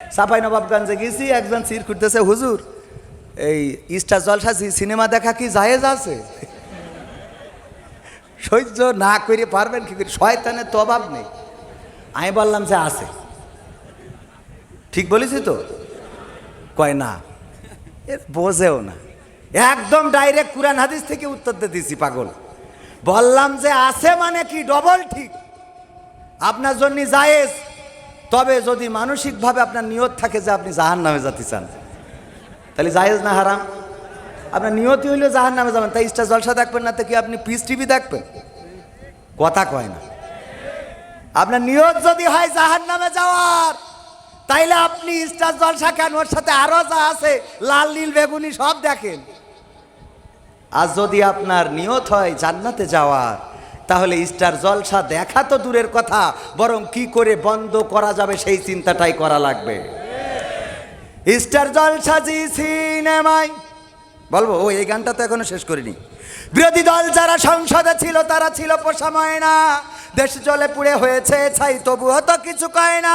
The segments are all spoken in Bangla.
সাফাই নবাবগঞ্জে গেছি, একজন সির খুঁড়তেছে, হুজুর, এই ইস্টার জলসা সিনেমা দেখা কি জায়েজ আছে? সহ্য না করে পারবেন কি করে? শয়তানের তো অভাব নেই। আমি বললাম যে আছে। ঠিক বলেছি তো? কয়, না, এ বোঝেও না। একদম ডাইরেক্ট কুরআন হাদিস থেকে উত্তর দিয়ে দিছি পাগল। বললাম যে আছে মানে কি? ডবল ঠিক। আপনার জন্য জায়েজ। তবে যদি মানসিকভাবে আপনার নিয়ত থাকে যে আপনি জাহান নামে যেতে চান, তাহলে জায়েজ না হারাম? আপনার নিয়তি হইলে জাহান নামে যাবেন, তাই স্টার জলসা দেখবেন না, তো কি আপনি পিস টিভি দেখবেন? কথা কয় না। আপনার নিয়ত যদি হয় জাহান নামে যাওয়ার, তাইলে আপনি স্টার জলসা কেন ওর সাথে আরও যা আছে, লাল, নীল, বেগুনি সব দেখেন। আর যদি আপনার নিয়ত হয় জান্নাতে যাওয়ার তাহলে স্টার জলসা দেখা তো দূরের কথা, বরং কি করে বন্ধ করা যাবে সেই চিন্তাটাই করা লাগবে। স্টার জলসা জি সিনেমায়, বলব, ও, এই গানটা তো এখনও শেষ করিনি। বিরোধী দল যারা সংসদে ছিল, তারা ছিল পোষা ময়না। দেশ জলে পুড়ে হয়েছে ছাই, তবুও তো কিছু কয় না।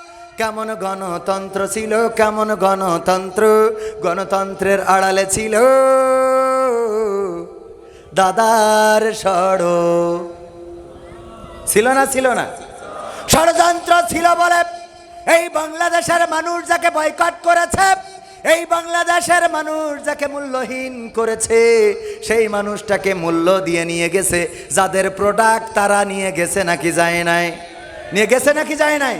কেমন গণতন্ত্র ছিল, কেমন গণতন্ত্র? গণতন্ত্রের আড়ালে ছিল দাদার সড় ছিল না ছিল না? ষড়যন্ত্র ছিল বলে এই বাংলাদেশের মানুষ যাকে বয়কট করেছে, এই বাংলাদেশের মানুষ যাকে মূল্যহীন করেছে, সেই মানুষটাকে মূল্য দিয়ে নিয়ে গেছে। যাদের প্রোডাক্ট তারা নিয়ে গেছে নাকি যায় নাই? নিয়ে গেছে নাকি যায় নাই?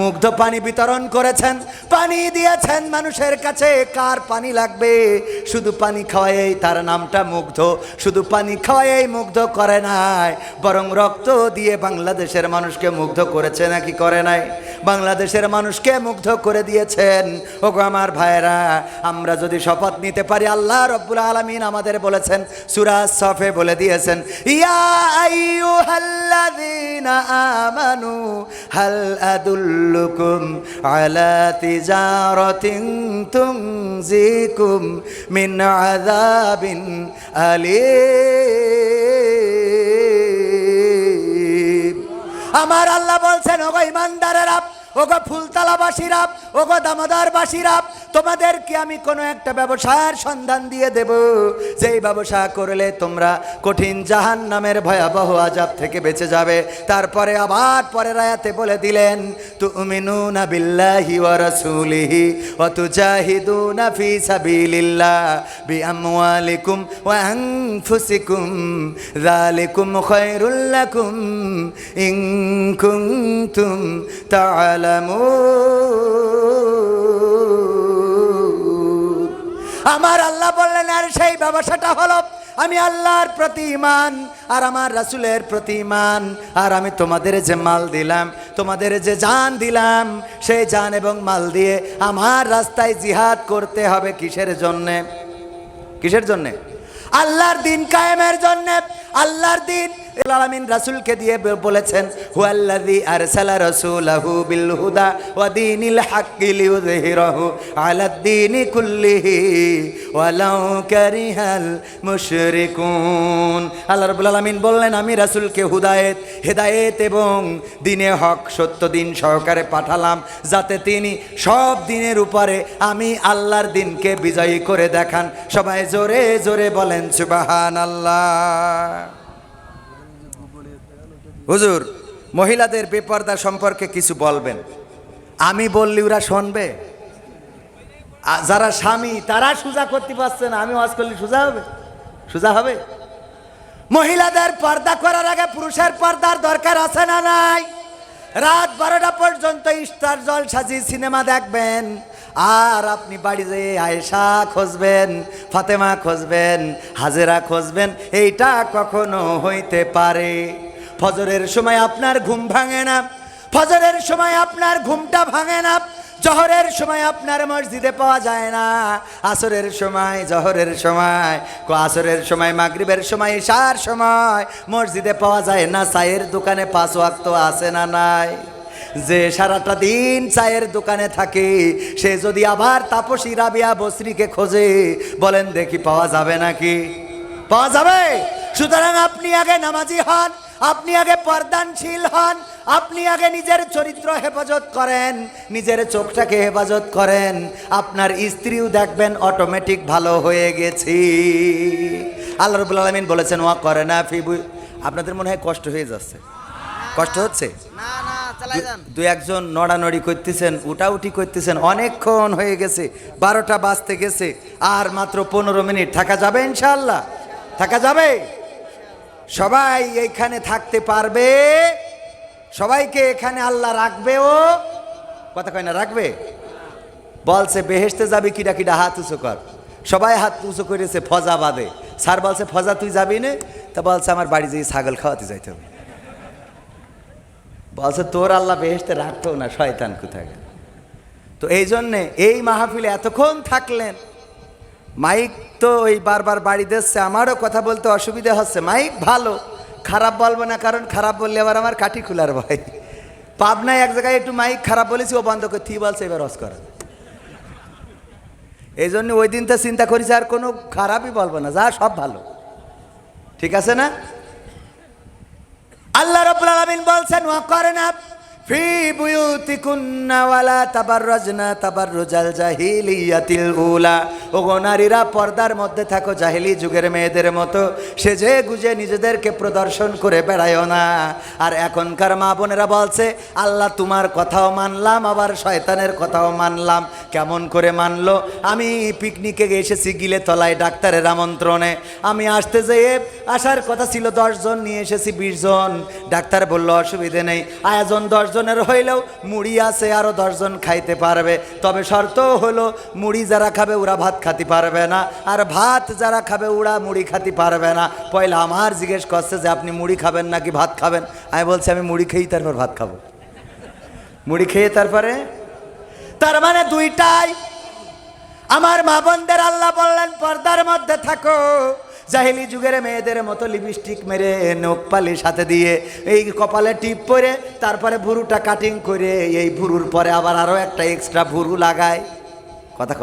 মুগ্ধ পানি বিতরণ করেছেন, পানি দিয়েছেন মানুষের কাছে, কার পানি লাগবে? শুধু পানি খাওয়াই তার নামটা মুগ্ধ, শুধু পানি খাওয়াই মুগ্ধ করে নাই, বরং রক্ত দিয়ে বাংলাদেশের মানুষকে মুগ্ধ করেছে নাকি করে নাই? বাংলাদেশের মানুষকে মুগ্ধ করে দিয়েছেন। ওগো আমার ভাইরা আমরা যদি শপথ নিতে পারি, আল্লাহ রব্বুল আলমিন আমাদের বলেছেন সুরাজ সফে বলে দিয়েছেন, ইয়া আইয়ুহাল্লাযীনা আমানু, হাল আদুল্লুকুম على تجارة تنزيكم من عذاب أليم. আমার আল্লাহ বলছেন ওগো ইমানদারেরা ওগো ফুলতলাবাসীরা, ওগো দামোদরবাসীরা, তোমাদেরকে আমি কোনো একটা ব্যবসার সন্ধান দিয়ে দেব। যেই ব্যবসা করলে তোমরা কঠিন জাহান নামের ভয়াবহ আজাব থেকে বেঁচে যাবে। তারপরে আবার পরের আয়াতে বলে দিলেন, তুমিনুনা বিল্লাহি ওয়া রাসূলিহি ওয়া তুজাহিদুনা ফি সাবিলিল্লাহ বিআমওয়ালিকুম ওয়া আনফুসিকুম। যালিকুম খায়রুল লাকুম ইন কুনতুম আমার আল্লাহ বললেন, আর সেই ব্যবসাটা হলো, আমি আল্লাহর প্রতি ইমান আর আমার রাসুলের প্রতি ইমান আর আমি তোমাদের যে মাল দিলাম, তোমাদের যে জান দিলাম, সেই জান এবং মাল দিয়ে আমার রাস্তায় জিহাদ করতে হবে কিসের জন্যে? কিসের জন্যে? আল্লাহর দিন কায়েমের জন্যে, আল্লাহর দিন আলামিন রাসূলকে দিয়ে বলেছেন, হুয়াল্লাযী আরসালা রাসূলাহু বিল হুদা ওয়া দীনিল হাক্কি লিইয়ুযহিরাহু আলাদ-দীনি কুল্লিহি ওয়ালাউ কারিহাল মুশরিকুন। আল্লাহ রাব্বুল আলামিন বললেন, আমি রাসূলকে হুদায়েত, হেদায়েত এবং দিনে হক, সত্য দিন সহকারে পাঠালাম, যাতে তিনি সব দিনের উপরে আমি আল্লাহর দিনকে বিজয়ী করে দেখান। সবাই জোরে জোরে বলেন, সুবহানাল্লাহ। হুজুর, মহিলাদের বেপর্দা সম্পর্কে কিছু বলবেন। আমি বললি ওরা শুনবে। যারা স্বামী, তারা সোজা করতে পারছে না। আমি ওয়াজ করলে সোজা হবে? সোজা হবে? মহিলাদের পর্দা করার আগে পুরুষের পর্দার দরকার আছে না নাই? রাত বারোটা পর্যন্ত স্টার জল সাজি সিনেমা দেখবেন। আর আপনি বাড়ি যেয়ে আয়েশা খুঁজবেন, ফাতেমা খুঁজবেন, হাজেরা খুঁজবেন, এইটা কখনো হইতে পারে। ফজরের সময় আপনার ঘুম ভাঙে না। ফজরের সময় আপনার ঘুমটা ভাঙে না। জহরের সময় আপনার মসজিদে পাওয়া যায় না। আসরের সময়, জহরের সময় আসরের সময়, মাগরিবের সময়, ইশার সময় মসজিদে পাওয়া যায় না। চায়ের দোকানে পাঁচ ওয়াক্ত আছে না নাই? যে সারাটা দিন চায়ের দোকানে থাকে, সে যদি আবার তাপসী রাবিয়া বসরিকে খোঁজে, বলেন দেখি পাওয়া যাবে নাকি? পাওয়া যাবে? সুতরাং আপনি আগে নামাজি হন আপনি আগে পর্দানশীল হন আপনি আগে নিজের চরিত্র হেফাজত করেন নিজের চোখটাকে হেফাজত করেন আপনার স্ত্রীও দেখবেন অটোমেটিক ভালো হয়ে গেছি। আল্লাহ রবুল আলমিন বলেছেন ওয়া করে না ফিবু আপনাদের মনে হয় কষ্ট হয়ে যাচ্ছে? কষ্ট হচ্ছে? না না দু একজন নড়ানড়ি করতেছেন উঠাউটি করতেছেন অনেকক্ষণ হয়ে গেছে বারোটা বাজতে গেছে আর মাত্র পনেরো মিনিট। থাকা যাবে ইনশাল্লাহ থাকা যাবে? সবাই এইখানে থাকতে পারবে। সবাইকে এখানে আল্লাহ রাখবে ও কথা কয় না, রাখবে? বলছে বেহেসতে যাবি কিডা কিডা হাত উঁচু কর। সবাই হাত উঁচু করেছে, ফজা বাদে স্যার বলছে, ফজা তুই যাবি না? তা বলছে, আমার বাড়ি যেয়ে ছাগল খাওয়াতে যাইতে হবে। বলছে, তোর আল্লাহ বেহেসতে রাখতো না, শয়তান কোথায় তো এই জন্যে এই মাহফিলে এতক্ষণ থাকলেন। মাইক তো ওই বারবার বাড়ি দিচ্ছে, আমারও কথা বলতে অসুবিধা হচ্ছে। মাইক ভালো, খারাপ বলব না, কারণ খারাপ বললে আবার আমার কাঠি খোলার ভয়। পাবনায় এক জায়গায় একটু মাইক খারাপ বলেছি, ও বন্ধ করে থি বলছে, এবার রস করা এই জন্য ওই দিন তো চিন্তা করেছি, আর কোনো খারাপই বলব না, যা সব ভালো। ঠিক আছে না? আল্লাহ রাব্বুল আলামিন বলছেন, ওয়া করনা ফি পর্দার মধ্যে থাকো, জাহিলি যুগের মেয়েদের মতো। সেজে গুজে নিজেদেরকে প্রদর্শন করে বেড়ায়ও না। আর এখনকার মা বোনেরা বলছে, আল্লাহ তোমার কথাও মানলাম, আবার শয়তানের কথাও মানলাম। কেমন করে মানলো? আমি পিকনিকে এসেছি গিলে তলায় ডাক্তারের আমন্ত্রণে। আমি আসতে যেয়ে আসার কথা ছিল দশজন, নিয়ে এসেছি বিশ জন। ডাক্তার বলল, অসুবিধে নেই। আয়োজন দশজনের হইলেও মুড়ি আছে আরও দশজন খাইতে পারবে। তবে শর্ত হলো, মুড়ি যারা খাবে, ওরা ভাত খাতে পারবে না। আর ভাত যারা খাবে, ওরা মুড়ি খাতে পারবে না। পয়লা আমার জিজ্ঞেস করছে যে, আপনি মুড়ি খাবেন নাকি ভাত খাবেন? আমি বলছি, আমি মুড়ি খেয়েই তারপর ভাত খাব। মুড়ি খেয়ে তারপরে, তার মানে দুইটাই। আমার মা বোনদের আল্লাহ বললেন, পর্দার মধ্যে থাকো। জাহিলি যুগের মেয়েদের মতো লিপস্টিক মেরে নখ পালিশ সাথে দিয়ে এই কপালে টিপ পরে তারপরে ভুরুটা কাটিং করে এই ভুরুর পরে আবার আরও একটা এক্সট্রা ভুরু লাগায়।